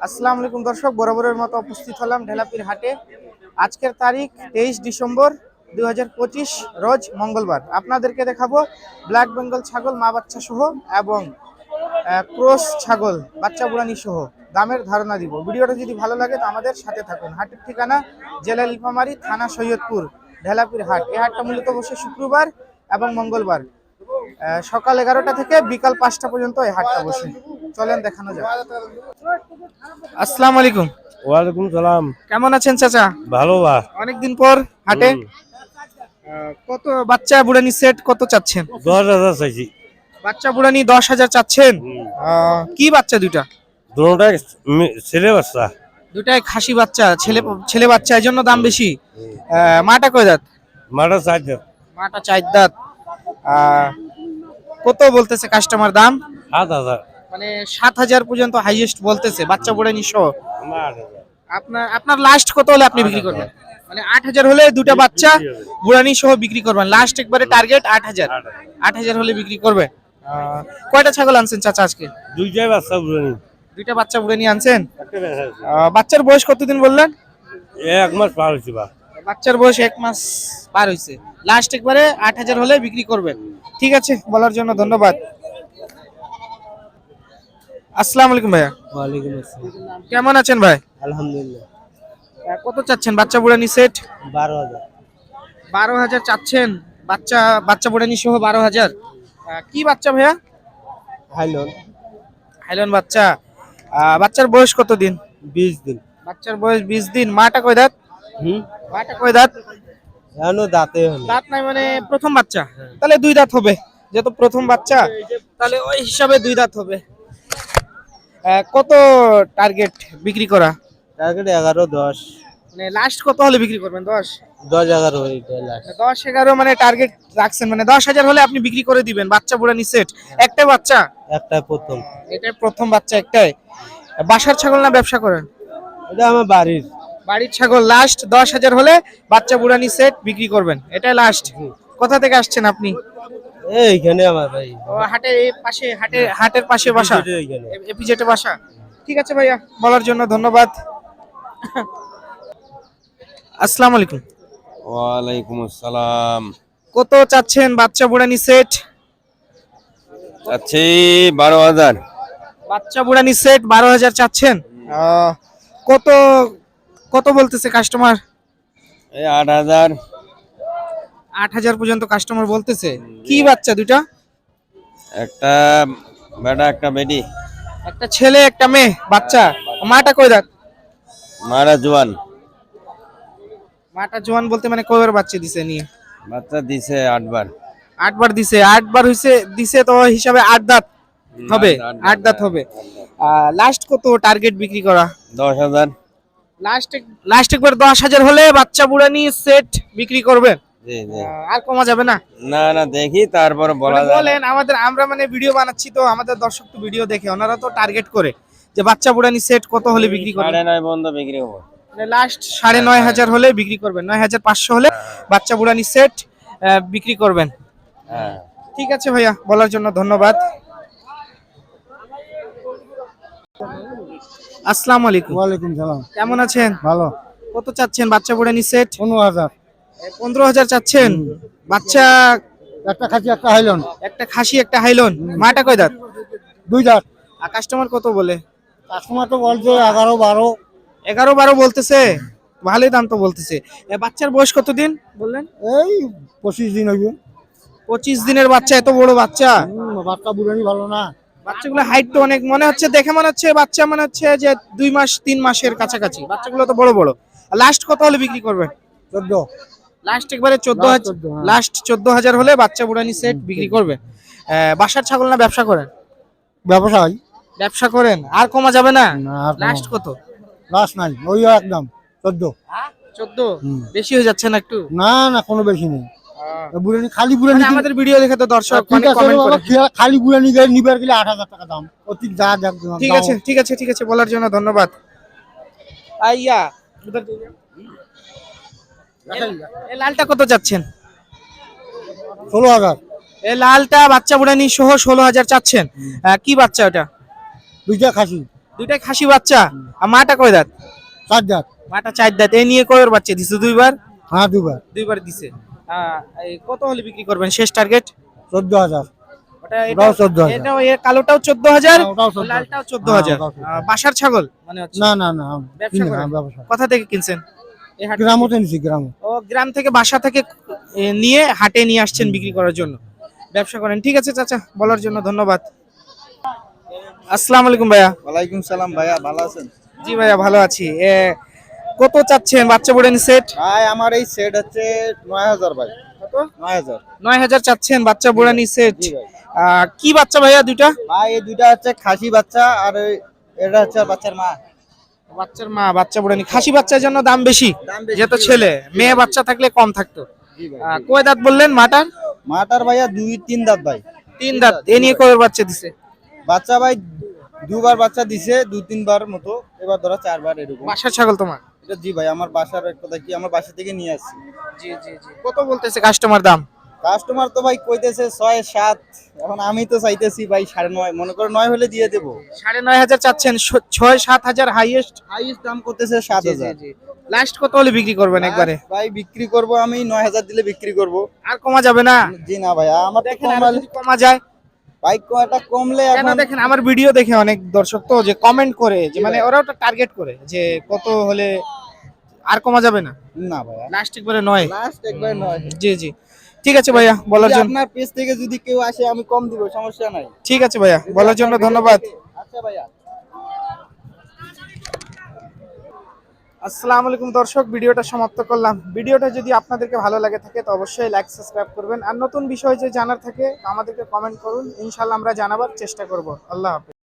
আসসালামু আলাইকুম দর্শক, বরাবরের মতো উপস্থিত হলাম ঢেলাপির হাটে। আজকের তারিখ তেইশ ডিসেম্বর দুই হাজার পঁচিশ, রোজ মঙ্গলবার। আপনাদেরকে দেখাবো ব্ল্যাক বেঙ্গল ছাগল, মা বাচ্চা সহ এবং ক্রস ছাগল বাচ্চা বুড়ানি সহ দামের ধারণা দিব। ভিডিওটা যদি ভালো লাগে তো আমাদের সাথে থাকুন। হাটের ঠিকানা জেলা লিফামারি থানা সৈয়দপুর ঢেলাপির হাট। এই হাটটা মূলত বসে শুক্রবার এবং মঙ্গলবার। সকাল এগারোটা থেকে বিকাল পাঁচটা পর্যন্ত এই হাটটা বসে চলেন দেখানো যাক। আসসালামু আলাইকুম ওয়ালাইকুম সালাম। কেমন আছেন চাচা? ভালো বা? অনেকদিন পর হাটে। কত বাচ্চা বুড়ানি সেট কত চাচ্ছেন? দশ হাজার চাইছি। বাচ্চা বুড়ানি দশ হাজার চাচ্ছেন? কি বাচ্চা দুইটা? দুটাই ছেলে বাচ্চা। দুটাই খাসি বাচ্চা ছেলে ছেলে বাচ্চা এই জন্য দাম বেশি। মাটা কয় দাঁত? মাটা চাই দেন মাটা চার দাঁত। কত বলতেছে কাস্টমার দাম? সাত হাজার। মানে সাত হাজার পর্যন্ত হাইয়েস্ট বলতেছে বাচ্চা বুড়ানি সহ। আপনার আপনার লাস্ট কত হলে আপনি বিক্রি করবেন? মানে আট হাজার হলে দুটা বাচ্চা বুড়ানি সহ বিক্রি করবেন। লাস্ট একবারে টার্গেট আট হাজার। আট হাজার। হলে বিক্রি করবে। আহ, কয়টা ছাগল আনছেন চাচা আজকে? দুইটাই বাচ্চা বুড়ানি। দুইটা বাচ্চা বুড়ে নিয়ে আনছেন বাচ্চার বয়স কতদিন বললেন? এক মাস পার হয়েছে বা। বাচ্চার বয়স এক মাস পার হয়েছে। লাস্ট একবারে আট হাজার হলে বিক্রি করবেন। ঠিক আছে বলার জন্য ধন্যবাদ। আসসালামু আলাইকুম ভাইয়া। ওয়ালাইকুম আসসালাম। কেমন আছেন ভাই? আলহামদুলিল্লাহ। কত চাচ্ছেন বাচ্চা বুড়ানি সেট বারো হাজার। বারো হাজার চাচ্ছেন। বাচ্চা বাচ্চা বুড়ানি সহ বারো হাজার। কি বাচ্চা ভাইয়া? হাইলন। হাইলন বাচ্চা। বাচ্চার বয়স কত দিন বিশ দিন। বাচ্চার বয়স বিশ দিন। মাটা কয় দাঁত? হুম? মাটা কয় দাঁত? এখনও দাঁতে দাঁত নাই মানে প্রথম বাচ্চা? তাহলে দুই দাঁত হবে। যেহেতু প্রথম বাচ্চা তাহলে ওই হিসাবে দুই দাঁত হবে। কত টার্গেট বিক্রি করা? টার্গেট এগারো দশ। মানে লাস্ট কত হলে বিক্রি করবেন? দশ? দশ এগারো লাস্ট দশ এগারো মানে টার্গেট রাখছেন মানে দশ হাজার হলে আপনি বিক্রি করে দিবেন বাচ্চা বুড়ানি সেট একটা বাচ্চা? একটা প্রথম। এটাই প্রথম বাচ্চা একটাই। বাসার ছাগল না ব্যবসা করেন? এটা আমার বাড়ির। বাড়ির ছাগল লাস্ট দশ হাজার হলে বাচ্চা বুড়ানি সেট বিক্রি করবেন। এটাই লাস্ট কোথা থেকে আসছেন আপনি? এইখানে আমার ভাই। ও হাটের পাশে হাটের হাটের পাশে বাসা? এপিজেটে বাসা। ঠিক আছে ভাইয়া বলার জন্য ধন্যবাদ। আসসালামু আলাইকুম। ওয়ালাইকুম আসসালাম। কত চাচ্ছেন বাচ্চা বুড়ানি সেট? আচ্ছা বারো হাজার। বাচ্চা বুড়ানি সেট বারো হাজার চাচ্ছেন? কত কত বলতেছে কাস্টমার এই আট হাজার। আট হাজার পর্যন্ত কাস্টমার বলতেছে। কি বাচ্চা দুইটা? একটা বেটা একটা বেটি। একটা ছেলে একটা মেয়ে বাচ্চা। মাটা কই দাঁত মারা জোয়ান। মাটা জোয়ান বলতে মানে কয়বার বাচ্চা দিছে নিয়ে? বাচ্চা দিছে আটবার। আটবার দিছে আটবার হইছে দিছে তো হিসাবে আট দাঁত হবে আট- দাঁত হবে। লাস্ট কত টার্গেট বিক্রি করা? দশ হাজার। লাস্ট লাস্ট একবার দশ হাজার হলে বাচ্চা বুড়ানি সেট বিক্রি করবেন আহ, আর কমা যাবে না? না না দেখি তারপর বলা মানে। বলেন আমাদের আমরা মানে ভিডিও বানাচ্ছি তো আমাদের দর্শক তো ভিডিও দেখে ওনারা তো টার্গেট করে যে বাচ্চা বুড়ানি সেট কত হলে বিক্রি সাড়ে নয় বন্ধ বিক্রি হব লাস্ট সাড়ে নয় হাজার হলে বিক্রি করবেন। নয় হাজার পাঁচশো হলে বাচ্চা বুড়ানি সেট বিক্রি করবেন। হ্যাঁ। ঠিক আছে ভাইয়া বলার জন্য ধন্যবাদ। আসসালামু আলাইকুম। ওয়ালাইকুম সালাম। কেমন আছেন? ভালো। কত চাচ্ছেন বাচ্চা বুড়ানি সেট পনেরো হাজার। পনেরো হাজার চাচ্ছেন? বাচ্চা একটা খাসি একটা হাইলন। একটা খাসি একটা হাইলন। মাটা কয় দাঁত? দুই দাঁত। আর কাস্টমার কত বলে? কাস্টমার তো বলছে এগারো বারো। এগারো বারো বলতেছে। ভালোই দাম তো বলতেছে। এ, বাচ্চার বয়স কতদিন বললেন? এই পঁচিশ দিন হইবে। পঁচিশ দিনের বাচ্চা এত বড় বাচ্চা? হুম, বাচ্চা বুড়ানি ভালো না। বাচ্চাগুলো হাইট তো অনেক মনে হচ্ছে দেখে মনে হচ্ছে বাচ্চা মনে হচ্ছে যে দুই মাস তিন মাসের কাছাকাছি। বাচ্চাগুলো তো বড় বড়। লাস্ট কত হলে বিক্রি করবেন চোদ্দ। লাস্ট একবারে চোদ্দ Last হাজার 14, হ্যাঁ। লাস্ট চোদ্দ হাজার হলে বাচ্চা বুড়ানি সেট বিক্রি করবে। আহ, বাসার ছাগল না ব্যবসা করেন? ব্যবসায়। ব্যবসা করেন আর কমা যাবে না? না লাস্ট কত? লাস্ট নাই ওই একদম চোদ্দ। চোদ্দ? বেশি হয়ে যাচ্ছে না একটু? না না কোনো বেশি নেই। বুড়ানি খালি বুড়ানি মানে আমাদের ভিডিও দেখে তো দর্শক খালি বুড়ানি নিবার গেলে আট হাজার টাকা দাম। অতি যা যাক ঠিক আছে ঠিক আছে ঠিক আছে বলার জন্য ধন্যবাদ। আইয়া লালটা কত যাচ্ছেন ষোলো হাজার। এ লালটা বাচ্চা বুড়ানি সহ ষোলো হাজার চাচ্ছেন। আহ, কি বাচ্চা ওটা? দুইটা খাসি। দুইটাই খাসি বাচ্চা। আর মাটা কয় দাঁত? চার জাত মাটা চার দাঁত। এই নিয়ে কয়ের বাচ্চা দিছে দুইবার? হ্যাঁ দুবার দুইবার দিছে। কত হলে বিক্রি করবেন শেষ টার্গেট চোদ্দ হাজার। ওটা ওটাও 14,000 এটাও এ কালোটাও চোদ্দ হাজার হ্যাঁ, 14,000 লালটাও চোদ্দ হ্যাঁ, হাজার। 14,000 বাসার ছাগল? মানে হচ্ছে না না না ব্যবসা কিনে, হ্যাঁ, ব্যবসা কোথা থেকে কিনছেন? গ্রামও তো গ্রাম। ও গ্রাম থেকে বাসা থেকে নিয়ে হাটে নিয়ে আসছেন বিক্রি করার জন্য। ব্যবসা করেন। ঠিক আছে চাচা বলার জন্য ধন্যবাদ। আসসালামু আলাইকুম ভাইয়া। ওয়ালাইকুম সালাম ভাইয়া ভালো আছেন? জি ভাইয়া ভালো আছি। কত চাচ্ছেন বাচ্চা বুড়েন সেট? ভাই আমার এই সেট হচ্ছে নয় হাজার ভাই। কত? চাচ্ছেন বাচ্চা বুড়ানি সেট। জি কি বাচ্চা ভাইয়া দুইটা? ভাই এই দুইটা হচ্ছে খাসি বাচ্চা আর এটা হচ্ছে বাচ্চার মা। বাচ্চার মা বাচ্চা বুড়ানি খাসি বাচ্চার জন্য দাম বেশি যেহেতু ছেলে। মেয়ে বাচ্চা থাকলে কম থাকতো। কয় দাঁত বললেন মাটার? মাটার ভাইয়া দুই তিন দাঁত ভাই। তিন দাঁত। এ নিয়ে কয়ের বাচ্চা দিছে? বাচ্চা ভাই দুবার বাচ্চা দিছে দু তিনবার মতো এবার ধরো চারবার এরকম। বাসার ছাগল তোমার? এটা জি ভাই আমার বাসার কথা কি আমার বাসা থেকে নিয়ে আসছি। জি জি জি। কত বলতেছে কাস্টমার দাম? কাস্টমার তো ভাই কইতেছে ছয় সাত এখন আমি তো চাইতেছি ভাই সাড়ে নয় মনে করো নয় হলে দিয়ে দেবো। সাড়ে নয় হাজার চাচ্ছেন ছয় সাত হাজার হাইয়েস্ট হাইস্ট দাম করতেছে সাত হাজার। লাস্ট কত হলে বিক্রি করবেন একবারে? ভাই বিক্রি করব আমি নয় হাজার দিলে বিক্রি করব। আর কমা যাবে না? জি না ভাই আমার কমা যায় ভাই কয়টা কমলে এখন দেখেন আমার ভিডিও দেখে অনেক দর্শক তো যে কমেন্ট করে যে মানে ওরাও তো টার্গেট করে যে কত হলে আর কমা যাবে না। না ভাই লাস্ট একবারে নয়। লাস্ট একবারে নয়। জি জি। ঠিক আছে ভাইয়া বলার জন্য আপনার পেজ থেকে যদি কেউ আসে আমি কম দিব সমস্যা নাই। ঠিক আছে ভাইয়া বলার জন্য ধন্যবাদ। আচ্ছা ভাইয়া। আসসালামু আলাইকুম দর্শক, ভিডিওটা সমাপ্ত করলাম। ভিডিওটা যদি আপনাদেরকে ভালো লাগে থাকে, তো অবশ্যই লাইক সাবস্ক্রাইব করবেন। আর নতুন বিষয় যে জানার থাকে আমাদেরকে কমেন্ট করুন। ইনশাল্লাহ আমরা জানাবার চেষ্টা করব। আল্লাহ হাফেজ।